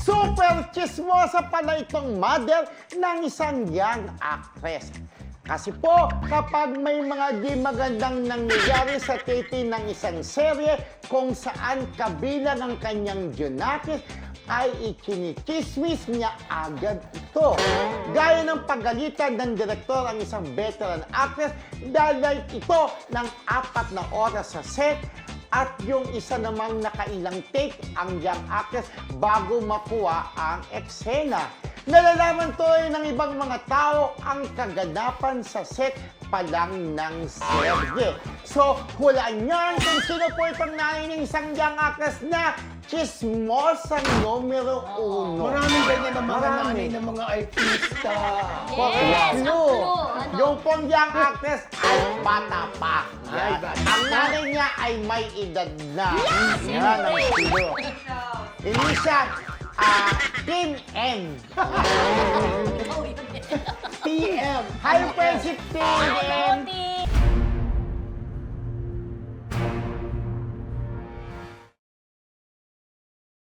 Super chismosa pala itong model ng isang young actress. Kasi po, kapag may mga di magandang nangyayari sa taping ng isang serye kung saan kabilang ang kanyang junakis, ay ikinikismis niya agad ito. Gaya ng pagalitan ng direktor ang isang veteran actress dahil ito ng apat na oras sa set at yung isa namang nakailang take ang young actress bago makuha ang eksena. Nalalaman to eh ng ibang mga tao ang kaganapan sa set pa lang ng serye. So, hulaan yan kung sino po itong nanay ng isang young actress na chismosang numero uno. Maraming ganyan ng mga Marami. nanay ng mga artista. Yes, ang clue, clue, ano? yung pong young actress ay bata pa. Niya ay may edad na. Yan ang. Hindi siya ah, Team N. Oh, yun. TM. Hi, friendship Team Hello, N.